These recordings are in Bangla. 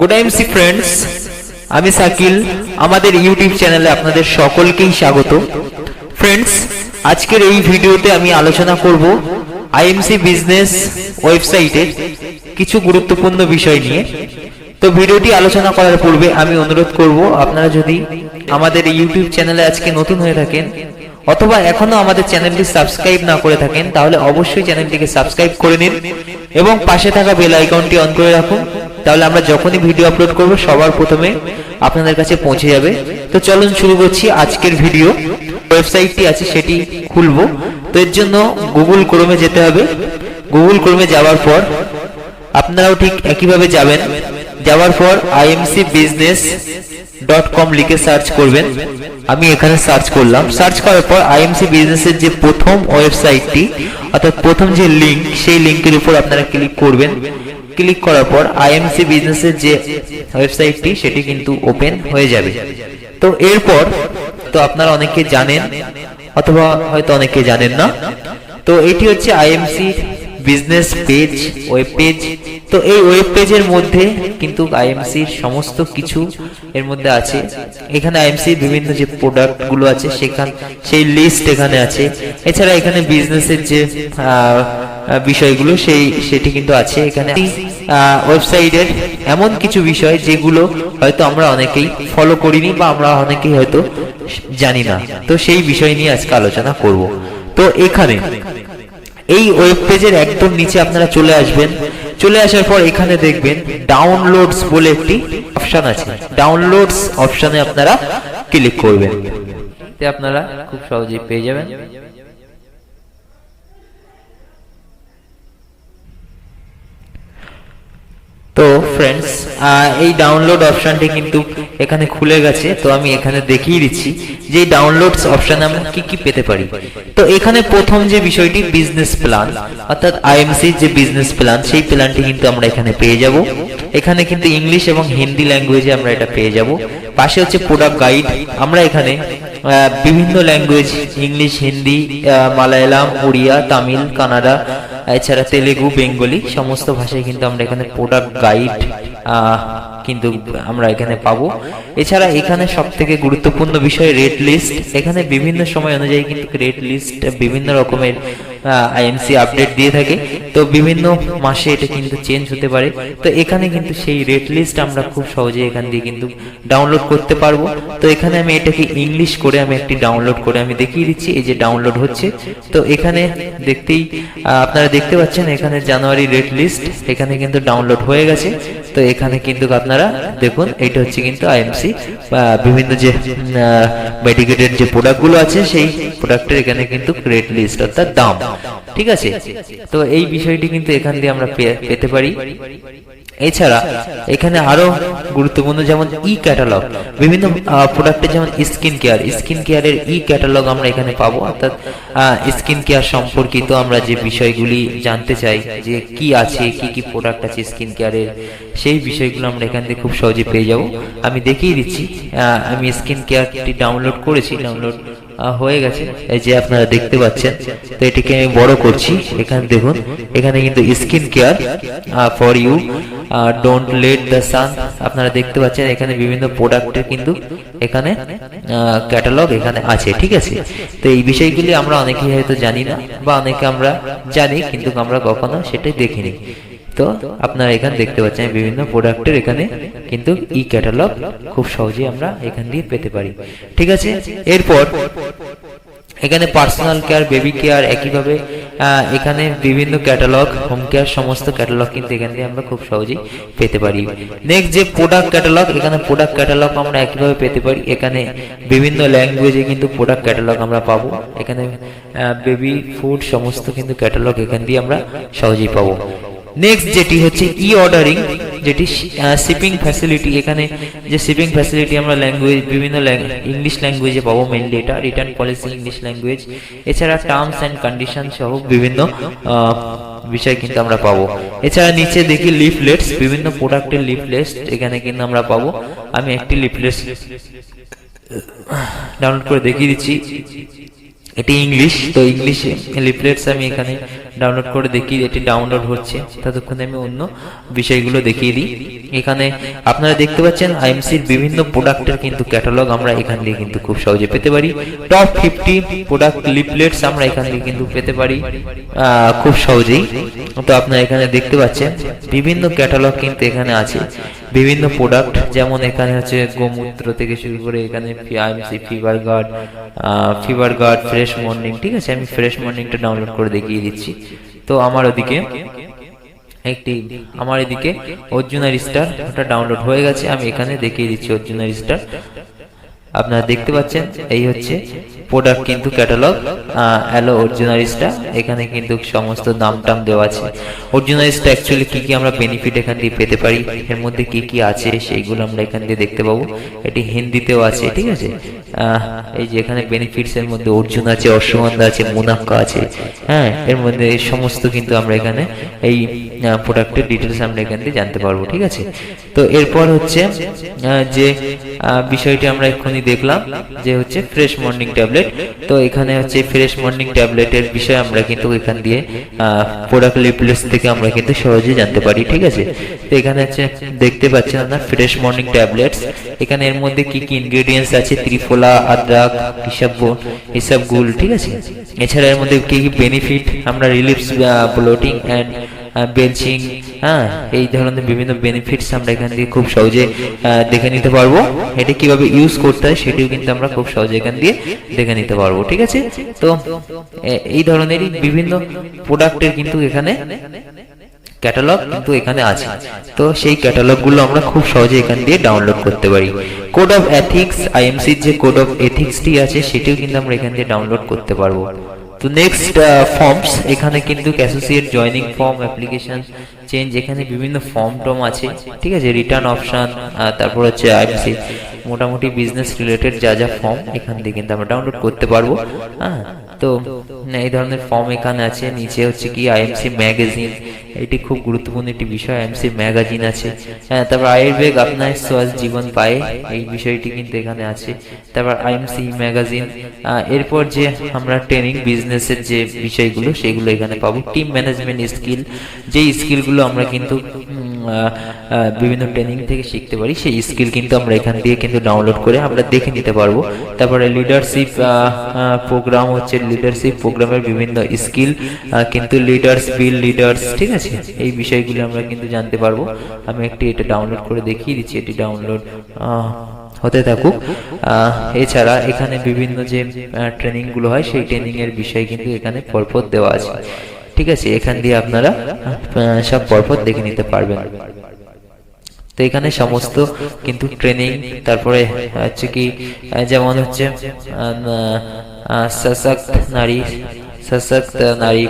গুড আইমসি ফ্রেন্ডস আমি সাকিল, আমাদের ইউটিউব চ্যানেলে আপনাদের সকলকেই স্বাগত। ফ্রেন্ডস আজকের এই ভিডিওতে আমি আলোচনা করব আইএমসি বিজনেস ওয়েবসাইটের কিছু গুরুত্বপূর্ণ বিষয় নিয়ে। তো ভিডিওটি আলোচনা করার পূর্বে আমি অনুরোধ করব, আপনারা যদি আমাদের ইউটিউব চ্যানেলে আজকে নতুন হয়ে থাকেন, অথবা এখনও আমাদের চ্যানেলটি সাবস্ক্রাইব না করে থাকেন, তাহলে অবশ্যই চ্যানেলটিকে সাবস্ক্রাইব করে নিন এবং পাশে থাকা বেল আইকনটি অন করে রাখুন। তাহলে আমরা যখনই ভিডিও আপলোড করব, সবার প্রথমে আপনাদের কাছে পৌঁছে যাবে। তো চলুন শুরু করছি আজকের ভিডিও ওয়েবসাইটটি আছে, সেটি খুলব। তো এর জন্য গুগল ক্রোমে যেতে হবে। গুগল ক্রোমে যাওয়ার পর আপনারাও ঠিক একইভাবে যাবেন। যাওয়ার পর আইএমসি বিজনেস ডট কম লিখে সার্চ করবেন। আমি এখানে সার্চ করলাম। সার্চ করার পর আইএমসি বিজনেসের যে প্রথম ওয়েবসাইটটি অর্থাৎ প্রথম যে লিংক সেই লিংকের উপর আপনারা ক্লিক করবেন। ক্লিক করার পর আইএমসি বিজনেসের যে ওয়েবসাইটটি সেটি কিন্তু ওপেন হয়ে যাবে। তো এরপর, তো আপনারা অনেকে জানেন, অথবা হয়তো অনেকে জানেন না। তো এটি হচ্ছে IMC business page web page তো এই ওয়েব পেজের মধ্যে কিন্তু আইএমসির সমস্ত কিছু এর মধ্যে আছে। এখানে আইএমসির বিভিন্ন যে প্রোডাক্টগুলো আছে, সেখান, সেই লিস্ট এখানে আছে। এছাড়া এখানে বিজনেসের যে বিষয়গুলো, সেই, সেটি কিন্তু আছে। এখানে ওয়েবসাইটের এমন কিছু বিষয় যেগুলো হয়তো আমরা অনেকেই ফলো করিনি বা আমরা অনেকেই হয়তো জানি না। তো সেই বিষয় নিয়ে আজকে আলোচনা করব। তো এখানে এই ওয়েব পেজের একদম নিচে আপনারা চলে আসবেন। চলে আসার পর এখানে দেখবেন ডাউনলোডস বলে একটি অপশন আছে। ডাউনলোডস অপশনে আপনারা ক্লিক করবেন। আপনারা খুব সহজেই পেয়ে যাবেন। তো ফ্রেন্ডস এই ডাউনলোড অপশনটি কিন্তু এখানে খুলে গেছে, তো আমি এখানে দেখিয়ে দিচ্ছি যে ডাউনলোডস অপশনে আমরা কি কি পেতে পারি। তো এখানে প্রথম যে বিষয়টি বিজনেস প্ল্যান অর্থাৎ আইএমসি যে বিজনেস প্ল্যান সেই প্ল্যানটি কিন্তু আমরা এখানে পেয়ে যাব। এখানে কিন্তু ইংলিশ এবং হিন্দি ল্যাঙ্গুয়েজে আমরা এটা পেয়ে যাব। পাশে হচ্ছে প্রোডাক্ট গাইড আমরা এখানে বিভিন্ন ল্যাঙ্গুয়েজ ইংলিশ হিন্দি মালায়ালাম, উড়িয়া, তামিল, কানাডা এছাড়া তেলেগু, বেঙ্গলি সমস্ত ভাষায় কিন্তু আমরা এখানে প্রোডাক্ট গাইড কিন্তু আমরা এখানে পাবো। এছাড়া এখানে সব থেকে গুরুত্বপূর্ণ বিষয় রেড লিস্ট এখানে বিভিন্ন সময় অনুযায়ী কিন্তু রেড লিস্ট বিভিন্ন রকমের আইএমসি আপডেট দিয়ে থাকে। তো বিভিন্ন মাসে এটা কিন্তু চেঞ্জ হতে পারে। তো এখানে কিন্তু সেই রেট লিস্ট আমরা খুব সহজে এখান দিয়ে কিন্তু ডাউনলোড করতে পারব। তো এখানে আমি এটাকে ইংলিশ করে আমি একটি ডাউনলোড করে আমি দেখিয়ে দিচ্ছি। এই যে ডাউনলোড হচ্ছে। তো এখানে দেখতেই আপনারা দেখতে পাচ্ছেন এখানে জানুয়ারি রেট লিস্ট এখানে কিন্তু ডাউনলোড হয়ে গেছে। তো এখানে কিন্তু আপনারা দেখুন এটা হচ্ছে কিন্তু আইএমসি বিভিন্ন যে মেডিকেটেড যে প্রোডাক্টগুলো আছে, সেই প্রোডাক্টের এখানে কিন্তু রেট লিস্ট অর্থাৎ দাম। ঠিক আছে? তো এই বিষয়টি কিন্তু এখান দিয়ে আমরা পেতে পারি। এছাড়া এখানে আরও গুরুত্বপূর্ণ যেমন ই ক্যাটালগ বিভিন্ন প্রোডাক্টের যেমন স্কিন কেয়ার স্কিন কেয়ারের ই ক্যাটালগ আমরা এখানে পাবো। অর্থাৎ স্কিন কেয়ার সম্পর্কিত আমরা যে বিষয়গুলি জানতে চাই, যে কি আছে, কি কি প্রোডাক্ট আছে স্কিন কেয়ারের সেই বিষয়গুলো আমরা এখান থেকে খুব সহজে পেয়ে যাব। আমি দেখিয়ে দিচ্ছি আমি স্কিন কেয়ারটি ডাউনলোড করেছি ডাউনলোড হয়ে গেছে। এই যে আপনারা দেখতে পাচ্ছেন, তো এটিকে আমি বড় করছি। এখানে দেখুন, এখানে কিন্তু skin care for you don't let the sun আপনারা দেখতে পাচ্ছেন, এখানে বিভিন্ন প্রোডাক্টের কিন্তু এখানে ক্যাটালগ এখানে আছে, ঠিক আছে? তো এই বিষয়গুলি আমরা অনেকেই হয়তো জানি না, বা অনেকে আমরা জানি, কিন্তু আমরা কখনো সেটাই দেখিনি। তো আপনারা এখানে দেখতে পাচ্ছেন বিভিন্ন প্রোডাক্টের এখানে কিন্তু ই ক্যাটালগ খুব সহজেই আমরা এখান দিয়ে পেতে পারি। ঠিক আছে? এরপর এখানে পার্সোনাল কেয়ার বেবি কেয়ার একইভাবে এখানে বিভিন্ন ক্যাটালগ হোম কেয়ার সমস্ত ক্যাটালগ কিন্তু এখান দিয়ে আমরা খুব সহজেই পেতে পারি। নেক্সট যে প্রোডাক্ট ক্যাটালগ এখানে প্রোডাক্ট ক্যাটালগ আমরা একইভাবে পেতে পারি। এখানে বিভিন্ন ল্যাঙ্গুয়েজে কিন্তু প্রোডাক্ট ক্যাটালগ আমরা পাবো। এখানে বেবি ফুড সমস্ত কিন্তু ক্যাটালগ এখান দিয়ে আমরা সহজেই পাবো। নেক্সট যেটি হচ্ছে ই অর্ডারিং যেটি শিপিং ফ্যাসিলিটি এখানে যে শিপিং ফ্যাসিলিটি আমরা ল্যাঙ্গুয়েজ বিভিন্ন ইংলিশ ল্যাঙ্গুয়েজে পাবো মেনলি এটা রিটার্ন পলিসি ইংলিশ ল্যাঙ্গুয়েজ এছাড়া টার্মস অ্যান্ড কন্ডিশন সহ বিভিন্ন বিষয় কিন্তু আমরা পাবো। এছাড়া নিচে দেখি লিফলেটস বিভিন্ন প্রোডাক্টের লিফলেটস এখানে কিন্তু আমরা পাবো। আমি একটি লিফলেটস ডাউনলোড করে দেখিয়ে দিচ্ছি। এটি ইংলিশ তো ইংলিশে লিফলেটস আমি এখানে ডাউনলোড করে দেখি এটি ডাউনলোড হচ্ছে। ততক্ষণে আমি অন্য বিষয়গুলো দেখিয়ে দিই। এখানে আপনারা দেখতে পাচ্ছেন আইএমসির বিভিন্ন প্রোডাক্টের কিন্তু ক্যাটালগ আমরা এখান দিয়ে কিন্তু খুব সহজে পেতে পারি। টপ ফিফটি প্রোডাক্ট লিফলেটস আমরা এখান থেকে কিন্তু পেতে পারি খুব সহজেই। তো আপনারা এখানে দেখতে পাচ্ছেন বিভিন্ন ক্যাটালগ কিন্তু এখানে আছে। বিভিন্ন প্রোডাক্ট যেমন এখানে হচ্ছে গোমূত্র থেকে শুরু করে এখানে IMC fever guard fever guard fresh morning ঠিক আছে? আমি ফ্রেশ মর্নিংটা ডাউনলোড করে দেখিয়ে দিচ্ছি। তো আমার ওদিকে একটি আমার এদিকে অর্জুনার স্টার ওটা ডাউনলোড হয়ে গেছে, আমি এখানে দেখিয়ে দিচ্ছি অর্জুনার স্টার আপনারা দেখতে পাচ্ছেন, এই হচ্ছে প্রোডাক্ট কিন্তু ক্যাটালগ অ্যালো অরিজিনালিস্টটা এখানে কিন্তু সমস্ত দাম টাম দেওয়া আছে। অরিজিনালিস্টটা অ্যাকচুয়ালি কি কি আমরা বেনিফিট এখান দিয়ে পেতে পারি? এর মধ্যে কি কি আছে? সেইগুলো আমরা এখান দিয়ে দেখতে পাবো। এটি হিন্দিতেও আছে, ঠিক আছে? এই যে এখানে বেনিফিটস এর মধ্যে অর্জুন আছে, অশ্বগন্ধা আছে, মুনাক্কা আছে। হ্যাঁ এর মধ্যে এই সমস্ত কিন্তু আমরা এখানে এই প্রোডাক্টের ডিটেলস আমরা এখান থেকে জানতে পারব, ঠিক আছে? তো এরপর হচ্ছে যে বিষয়টি আমরা এক্ষুনি দেখলাম, যে হচ্ছে ফ্রেশ মর্নিং ট্যাবলেট তো এখানে হচ্ছে ফ্রেশ মর্নিং ট্যাবলেটের বিষয়ে আমরা কিন্তু এখান দিয়ে প্রোডাক্ট লিফলেটস থেকে আমরা কিন্তু সহজে জানতে পারি, ঠিক আছে? তো এখানে হচ্ছে দেখতে পাচ্ছেন আপনার ফ্রেশ মর্নিং ট্যাবলেটস এখানে এর মধ্যে কি কি ইনগ্রেডিয়েন্টস আছে? ত্রিফলা, আদ্রাক, হিসাব হিসাব গুল, ঠিক আছে? এছাড়া এর মধ্যে কি কি বেনিফিট আমরা রিলিফস ব্লোটিং অ্যান্ড বেঞ্চিং হ্যাঁ এই ধরনের বিভিন্ন বেনিফিটস আমরা এখান থেকে খুব সহজে দেখে নিতে পারব। এটা কীভাবে ইউজ করতে হয় সেটিও কিন্তু আমরা খুব সহজে এখান দিয়ে দেখে নিতে পারব, ঠিক আছে? তো এই ধরনেরই বিভিন্ন প্রোডাক্টের কিন্তু এখানে ক্যাটালগ কিন্তু এখানে আছে। তো সেই ক্যাটালগগুলো আমরা খুব সহজে এখান দিয়ে ডাউনলোড করতে পারি। কোড অফ এথিক্স আইএমসির যে কোড অফ এথিক্সটি আছে, সেটিও কিন্তু আমরা এখান দিয়ে ডাউনলোড করতে পারব। তো নেক্সট ফর্মস এখানে কিন্তু associate joining form application change এখানে বিভিন্ন ফর্ম টর্ম আছে, ঠিক আছে? রিটার্ন অপশান তারপর হচ্ছে আইএমসি মোটামুটি বিজনেস রিলেটেড যা যা ফর্ম এখান থেকে কিন্তু আমরা ডাউনলোড করতে পারব হ্যাঁ? তো? এই ধরনের ফর্ম এখানে আছে, নিচে হচ্ছে কি আইএমসি ম্যাগাজিন এটি খুব গুরুত্বপূর্ণ একটি বিষয় আইএমসি ম্যাগাজিন আছে। হ্যাঁ তারপর আয়ুর্বেদ আপনার সোয়াজ জীবন পায়, এই বিষয়টি কিন্তু এখানে আছে। তারপর আইএমসি ম্যাগাজিন এরপর যে আমরা ট্রেনিং বিজনেসের যে বিষয়গুলো, সেগুলো এখানে পাবো। টিম ম্যানেজমেন্ট স্কিল যে স্কিলগুলো আমরা কিন্তু বিভিন্ন ট্রেনিং থেকে শিখতে পারি। সেই স্কিল কিন্তু আমরা এখান দিয়ে কিন্তু ডাউনলোড করে আমরা দেখে নিতে পারব। তারপরে লিডারশিপ প্রোগ্রাম হচ্ছে লিডারশিপ প্রোগ্রামের বিভিন্ন স্কিল কিন্তু লিডার্স বিল লিডার্স ঠিক আছে? এই বিষয়গুলো আমরা কিন্তু জানতে পারব। আমি একটি এটা ডাউনলোড করে দেখিয়ে দিচ্ছি। এটি ডাউনলোড হতে থাকুক। এছাড়া এখানে বিভিন্ন যে ট্রেনিংগুলো হয়, সেই ট্রেনিংয়ের বিষয় কিন্তু এখানে পরপর দেওয়া আছে। ঠিক আছে, এখান দিয়ে আপনারা সব পরপর দেখে নিতে পারবেন। তো এখানে সমস্ত কিন্তু ট্রেনিং তারপরে হচ্ছে কি যেমন হচ্ছে সশক্ত নারী সশক্ত নারী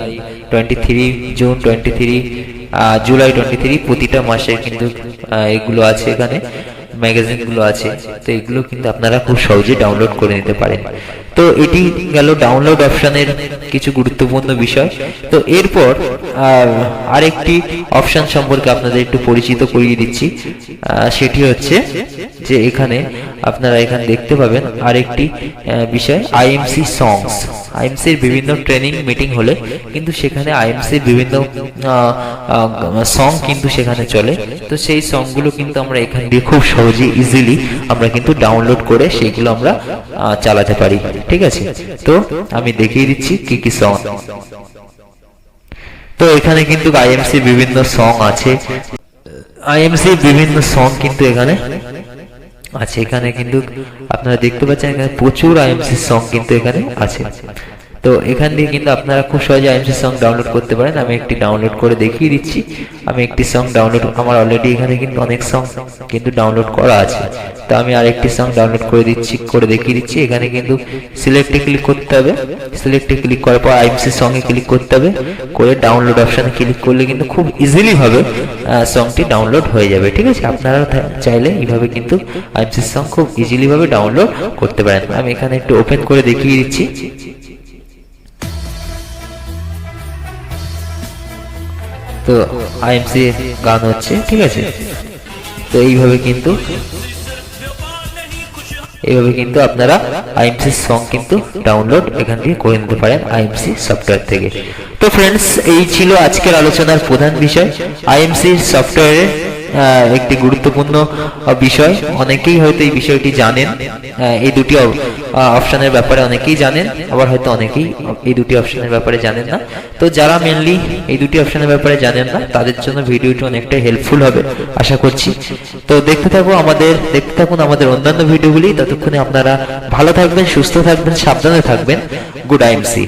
twenty three June twenty three July twenty three প্রতিটা মাসে কিন্তু এগুলো আছে এখানে ম্যাগাজিনগুলো আছে। তো এগুলো কিন্তু আপনারা খুব সহজে ডাউনলোড করে নিতে পারেন। তো এটি গেল ডাউনলোড অপশনের কিছু গুরুত্বপূর্ণ বিষয়। তো এরপর আরেকটি অপশন সম্পর্কে আপনাদের একটু পরিচিত করিয়ে দিচ্ছি। সেটি হচ্ছে যে এখানে আপনারা এখানে দেখতে পাবেন আরেকটি বিষয় আইএমসি সংস আইএমসির বিভিন্ন ট্রেনিং মিটিং হলে কিন্তু সেখানে আইএমসির বিভিন্ন সং কিন্তু সেখানে চলে। তো সেই সংগুলো কিন্তু আমরা এখান দিয়ে খুব সহজে ইজিলি আমরা কিন্তু ডাউনলোড করে সেইগুলো আমরা চালাতে পারি। ঠিক আছে? তো আমি দেখিয়ে দিচ্ছি কি কি সং তো এখানে কিন্তু আইএমসি বিভিন্ন সং আছে। আইএমসি বিভিন্ন সং কিন্তু এখানে আছে। এখানে কিন্তু আপনারা দেখতে পাচ্ছেন, এখানে প্রচুর আইএমসি সং কিন্তু এখানে আছে। তো এখান দিয়ে কিন্তু আপনারা খুব সহজে আইএমসি সং ডাউনলোড করতে পারেন। আমি একটি ডাউনলোড করে দেখিয়ে দিচ্ছি। আমি একটি সং ডাউনলোড আমার অলরেডি এখানে কিন্তু অনেক সং কিন্তু ডাউনলোড করা আছে। তো আমি আরেকটি সং ডাউনলোড করে দিচ্ছি, করে দেখিয়ে দিচ্ছি। এখানে কিন্তু সিলেক্টে ক্লিক করতে হবে। সিলেক্টে ক্লিক করার পর আইএমসি সং এ ক্লিক করতে হবে। করে ডাউনলোড অপশনে ক্লিক করলে কিন্তু খুব ইজিলি ভাবে সংটি ডাউনলোড হয়ে যাবে। ঠিক আছে? আপনারা চাইলে এইভাবে কিন্তু আইএমসি সং খুব ইজিলি ভাবে ডাউনলোড করতে পারেন। আমি এখানে একটু ওপেন করে দেখিয়ে দিচ্ছি। তো আইএমসি গান হচ্ছে, ঠিক আছে? তো এইভাবে কিন্তু এইভাবে কিন্তু আপনারা আইএমসি সং কিন্তু ডাউনলোড এখান থেকে করে নিতে পারেন আইএমসি সফটওয়্যার থেকে। তো ফ্রেন্ডস এই ছিল আজকের আলোচনার প্রধান বিষয়। আইএমসি সফটওয়্যারের একটি গুরুত্বপূর্ণ বিষয়। অনেকেই হয়তো এই বিষয়টি জানেন। এই দুটি অপশনের ব্যাপারে অনেকেই জানেন। আবার হয়তো অনেকেই এই দুটি অপশনের ব্যাপারে জানেন না। তো যারা মেনলি এই দুটি অপশনের ব্যাপারে জানেন না, তাদের জন্য ভিডিওটি অনেকটা হেল্পফুল হবে, আশা করছি। তো দেখতে থাকো আমাদের, দেখতে থাকুন আমাদের অন্যান্য ভিডিওগুলি। ততক্ষণে আপনারা ভালো থাকবেন, সুস্থ থাকবেন, সাবধানে থাকবেন। Good IMC